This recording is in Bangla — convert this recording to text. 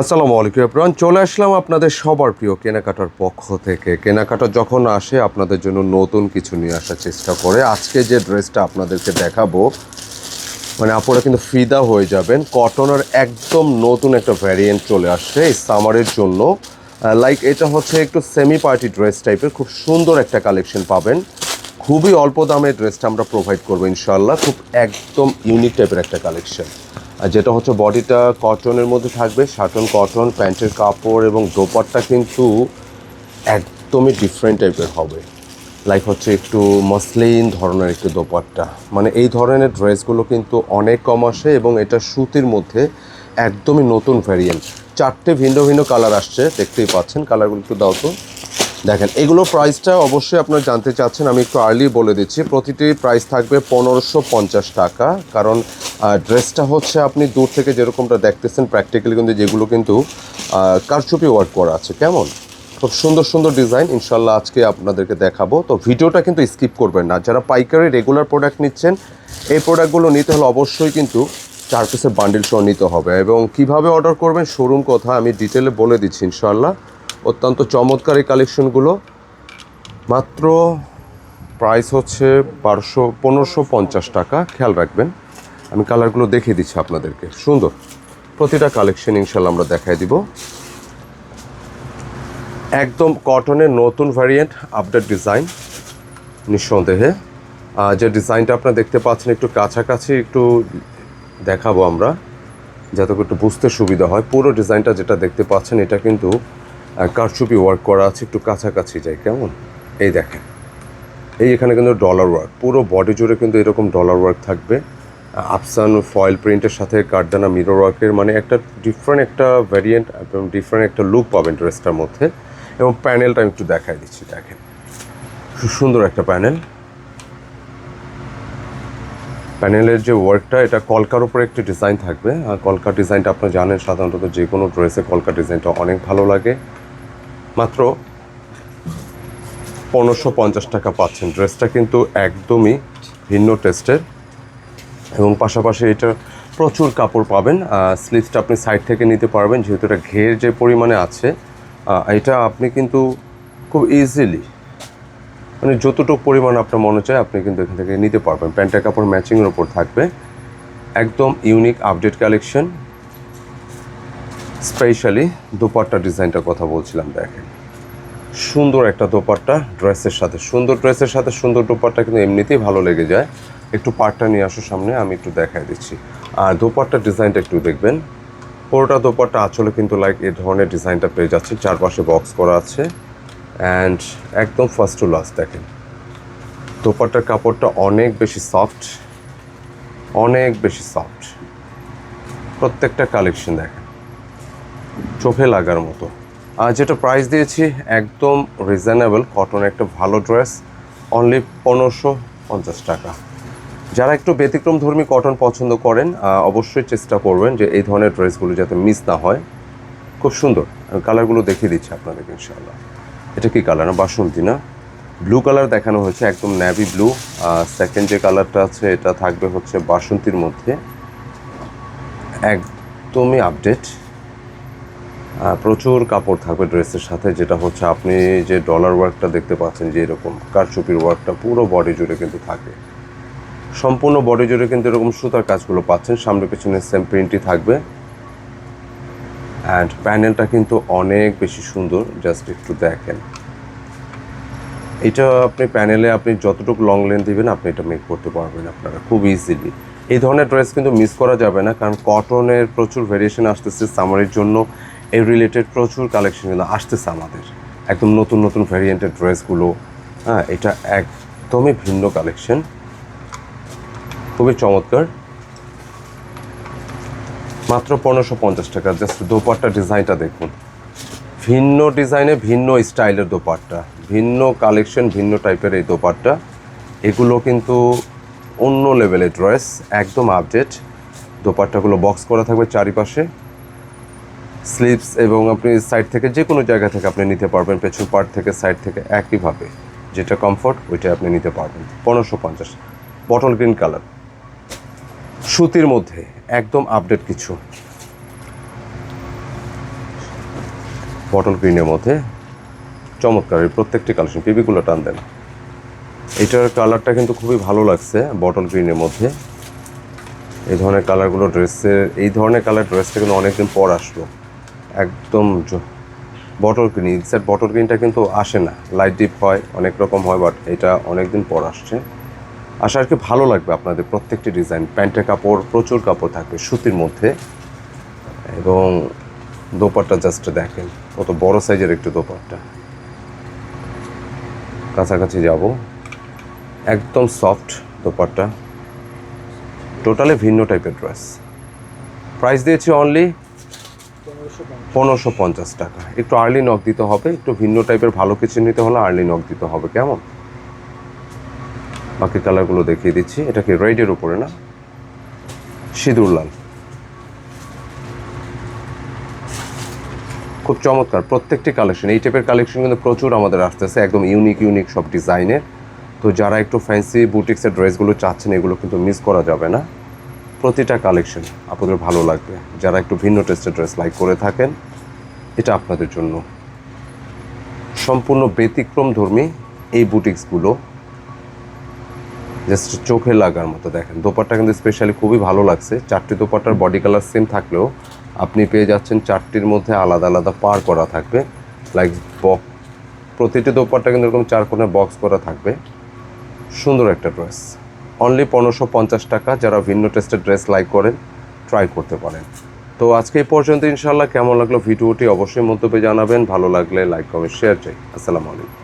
আসসালামু আলাইকুম এপ্রান চলে আসলাম আপনাদের সবার প্রিয় কেনাকাটার পক্ষ থেকে। কেনাকাটা যখন আসে, আপনাদের জন্য নতুন কিছু নিয়ে আসার চেষ্টা করে। আজকে যে ড্রেসটা আপনাদেরকে দেখাবো মানে আপনারা কিন্তু ফিদা হয়ে যাবেন। কটনের একদম নতুন একটা ভ্যারিয়েন্ট চলে আসছে এই সামারের জন্য। লাইক এটা হচ্ছে একটু সেমি পার্টি ড্রেস টাইপের খুব সুন্দর একটা কালেকশন পাবেন। খুবই অল্প দামে ড্রেসটা আমরা প্রোভাইড করব ইনশাল্লাহ খুব একদম ইউনিক টাইপের একটা কালেকশন যেটা হচ্ছে বডিটা কটনের মধ্যে থাকবে, শার্টন কটন, প্যান্টের কাপড় এবং দোপাট্টা কিন্তু একদমই ডিফারেন্ট টাইপের হবে। লাইক হচ্ছে একটু মসলিন ধরনের একটু দোপাট্টা। মানে এই ধরনের ড্রেসগুলো কিন্তু অনেক কম আসে এবং এটা সুতির মধ্যে একদমই নতুন ভ্যারিয়েন্ট চারটে ভিন্ন ভিন্ন কালার আসছে, দেখতেই পাচ্ছেন। কালারগুলো একটু দাও তো। দেখেন, এগুলো প্রাইসটা অবশ্যই আপনারা জানতে চাচ্ছেন, আমি একটু আর্লি বলে দিচ্ছি। প্রতিটি প্রাইস থাকবে পনেরোশো পঞ্চাশ টাকা, কারণ ড্রেসটা হচ্ছে আপনি দূর থেকে যেরকমটা দেখতেছেন প্র্যাকটিক্যালি কিন্তু যেগুলো কিন্তু কারচুপি ওয়ার্ক করা আছে। কেমন? খুব সুন্দর সুন্দর ডিজাইন ইনশাল্লাহ আজকে আপনাদেরকে দেখাবো। তো ভিডিওটা কিন্তু স্কিপ করবেন না। যারা পাইকারি রেগুলার প্রোডাক্ট নিচ্ছেন, এই প্রোডাক্টগুলো নিতে হলে অবশ্যই কিন্তু চার পিসের বান্ডিল সহ নিতে হবে। এবং কীভাবে অর্ডার করবেন শোরুম কথা আমি ডিটেলে বলে দিচ্ছি ইনশাল্লাহ অত্যন্ত চমৎকার এই কালেকশনগুলো মাত্র প্রাইস হচ্ছে বারোশো, পনেরোশো পঞ্চাশ টাকা। খেয়াল রাখবেন, আমি কালারগুলো দেখিয়ে দিচ্ছি আপনাদেরকে। সুন্দর। প্রতিটা কালেকশন ইনশাল্লাহ আমরা দেখাই দিব। একদম কটনের নতুন ভ্যারিয়েন্ট আপডেট ডিজাইন নিঃসন্দেহে। যে ডিজাইনটা আপনারা দেখতে পাচ্ছেন একটু কাছাকাছি, একটু দেখাবো আমরা, যাতে একটু বুঝতে সুবিধা হয়। পুরো ডিজাইনটা যেটা দেখতে পাচ্ছেন, এটা কিন্তু কারচুপি ওয়ার্ক করা আছে, একটু কাছাকাছি যাই, কেমন? এই দেখেন। এই এখানে কিন্তু ডলার ওয়ার্ক পুরো বডি জুড়ে কিন্তু এরকম ডলার ওয়ার্ক থাকবে। আফসান ফয়েল প্রিন্টের সাথে কার্ডানা মিরর ওয়ার্কের মানে একটা ডিফারেন্ট একটা ভ্যারিয়েন্ট এবং ডিফারেন্ট একটা লুক পাবেন ড্রেসটার মধ্যে। এবং প্যানেলটা আমি একটু দেখাই দিচ্ছি, দেখেন। সুন্দর একটা প্যানেল প্যানেলের যে ওয়ার্কটা এটা কলকার উপরে একটি ডিজাইন থাকবে। আর কলকার ডিজাইনটা আপনি জানেন, সাধারণত যে কোনো ড্রেসে কলকার ডিজাইনটা অনেক ভালো লাগে। মাত্র পনেরোশো পঞ্চাশ টাকা পাচ্ছেন। ড্রেসটা কিন্তু একদমই ভিন্ন টেস্টের এবং পাশাপাশি এটা প্রচুর কাপড় পাবেন স্লিভসটা আপনি সাইড থেকে নিতে পারবেন, যেহেতু এটা ঘের যে পরিমাণে আছে এটা আপনি কিন্তু খুব ইজিলি মানে যতটুকু পরিমাণ আপনার মনে চায় আপনি কিন্তু এখান থেকে নিতে পারবেন। প্যান্টের কাপড় ম্যাচিংয়ের ওপর থাকবে। একদম unique update collection specially dupatta ডিজাইনটার কথা বলছিলাম, দেখেন। সুন্দর একটা দোপাট্টা ড্রেসের সাথে। সুন্দর ড্রেসের সাথে সুন্দর দোপাট্টা কিন্তু এমনিতেই ভালো লেগে যায়। একটু পাটটা নিয়ে আসো সামনে, আমি একটু দেখাই দিচ্ছি। আর দোপাট্টার ডিজাইনটা একটু দেখবেন। পুরোটা দোপাট্টা আঁচলে কিন্তু লাইক এই ধরনের ডিজাইনটা পেয়ে যাচ্ছে চারপাশে বক্স করা আছে। অ্যান্ড একদম ফার্স্ট টু লাস্ট দেখেন। দোপাট্টার কাপড়টা অনেক বেশি সফট অনেক বেশি সফট প্রত্যেকটা কালেকশন দেখেন। চোখে লাগার মতো। আর যেটা প্রাইস দিয়েছি, একদম রিজনেবল কটন একটা ভালো ড্রেস অনলি পনেরোশো পঞ্চাশ টাকা। যারা একটু ব্যতিক্রম ধর্মী কটন পছন্দ করেন অবশ্যই চেষ্টা করবেন যে এই ধরনের ড্রেসগুলো যাতে মিস না হয়। খুব সুন্দর। কালারগুলো দেখিয়ে দিচ্ছি আপনাদেরকে, ইনশাআল্লাহ। এটা কি কালার না? বাসন্তী, না? ব্লু কালার দেখানো হয়েছে, একদম ন্যাভি ব্লু সেকেন্ড যে কালারটা আছে, এটা থাকবে হচ্ছে বাসন্তীর মধ্যে। একদমই আপডেট প্রচুর কাপড় থাকবে ড্রেসের সাথে, যেটা হচ্ছে আপনি যে ডলার ওয়ার্কটা দেখতে পাচ্ছেন যে এরকম কারচুপির ওয়ার্কটা পুরো বডি জুড়ে কিন্তু থাকে। সম্পূর্ণ বডি জুড়ে কিন্তু এরকম সুতার কাজগুলো পাচ্ছেন, সামনে পেছনে সেম প্রিন্টই থাকবে। অ্যান্ড প্যানেলটা কিন্তু অনেক বেশি সুন্দর জাস্ট একটু দেখেন। এটা আপনি প্যানেলে আপনি যতটুকু লং লেন্থ দিবেন, আপনি এটা মেক করতে পারবেন আপনারা খুব ইজিলি এই ধরনের ড্রেস কিন্তু মিস করা যাবে না, কারণ কটনের প্রচুর ভেরিয়েশন আসতেছে সামারের জন্য। এই রিলেটেড প্রচুর কালেকশন কিন্তু আসতেছে আমাদের। একদম নতুন নতুন ভ্যারিয়েন্টের ড্রেসগুলো হ্যাঁ এটা একদমই ভিন্ন কালেকশন খুবই চমৎকার। মাত্র পনেরোশো পঞ্চাশ টাকা। জাস্ট দোপাট্টা ডিজাইনটা দেখুন। ভিন্ন ডিজাইনে, ভিন্ন স্টাইলের দোপাট্টা। ভিন্ন কালেকশন ভিন্ন টাইপের এই দোপাট্টা। এগুলো কিন্তু অন্য লেভেলের ড্রেস একদম আপডেট দোপাট্টাগুলো বক্স করা থাকবে চারিপাশে। স্লিভস এবং আপনি সাইড থেকে যে কোনো জায়গা থেকে আপনি নিতে পারবেন, পেছন পার্ট থেকে সাইড থেকে একইভাবে। যেটা কমফোর্ট ওইটা আপনি নিতে পারবেন। পনেরোশো পঞ্চাশ। বটল গ্রিন কালার সুতির মধ্যে একদম আপডেট কিছু। বটল গ্রিনের মধ্যে চমৎকার, এই প্রত্যেকটি কালেকশন পিবিগুলো টান দেন। এটার কালারটা কিন্তু খুবই ভালো লাগছে বটল গ্রিনের মধ্যে। এই ধরনের কালারগুলো ড্রেসের এই ধরনের কালার ড্রেসটা কিন্তু অনেকদিন পর আসলো। একদম বটল গ্রিন এক্সাক্ট বটল গ্রিনটা কিন্তু আসে না। লাইট ডিপ হয়, অনেক রকম হয় বাট এটা অনেকদিন পর আসছে। আশা আর কি ভালো লাগবে আপনাদের প্রত্যেকটি ডিজাইন প্যান্টের কাপড়, প্রচুর কাপড় থাকবে সুতির মধ্যে। এবং দোপাট্টা জাস্ট দেখেন, কত বড় সাইজের একটু দোপাট্টা। কাছাকাছি যাব। একদম সফট দোপাট্টা। টোটালি ভিন্ন টাইপের ড্রেস প্রাইস দিয়েছি অনলি পনেরোশো পঞ্চাশ টাকা। একটু আর্লি নক দিতে হবে, একটু ভিন্ন টাইপের ভালো কিছু নিতে হলে আর্লি নক দিতে হবে, কেমন? বাকি কালারগুলো দেখিয়ে দিচ্ছি। এটা কি রেডের উপরে না? সিঁদুর লাল। খুব চমৎকার। প্রত্যেকটি কালেকশন এই টাইপের কালেকশন কিন্তু প্রচুর আমাদের আসতেছে, একদম ইউনিক ইউনিক সব ডিজাইনের তো যারা একটু ফ্যান্সি বুটিক্সের ড্রেসগুলো চাচ্ছেন, এগুলো কিন্তু মিস করা যাবে না। প্রতিটা কালেকশন আপনাদের ভালো লাগবে। যারা একটু ভিন্ন টেস্টের ড্রেস লাইক করে থাকেন, এটা আপনাদের জন্য। সম্পূর্ণ ব্যতিক্রম ধর্মী এই বুটিক্সগুলো জাস্ট চোখে লাগার মতো দেখেন। দোপাট্টা কিন্তু স্পেশালি খুবই ভালো লাগছে। চারটি দোপাট্টার বডি কালার সেম থাকলেও আপনি পেয়ে যাচ্ছেন চারটির মধ্যে আলাদা আলাদা পার করা থাকবে। লাইক বক প্রতিটি দোপাট্টা কিন্তু এরকম চার কোণে বক্স করা থাকবে। সুন্দর একটা ড্রেস অনলি পনেরোশো পঞ্চাশ টাকা যারা ভিন্ন টেস্টের ড্রেস লাইক করেন ট্রাই করতে পারেন। তো আজকে এই পর্যন্ত ইনশাল্লাহ কেমন লাগল ভিডিওটি অবশ্যই মন্তব্যে জানাবেন, ভালো লাগলে লাইক কমেন্ট শেয়ার চাই আসসালামু আলাইকুম।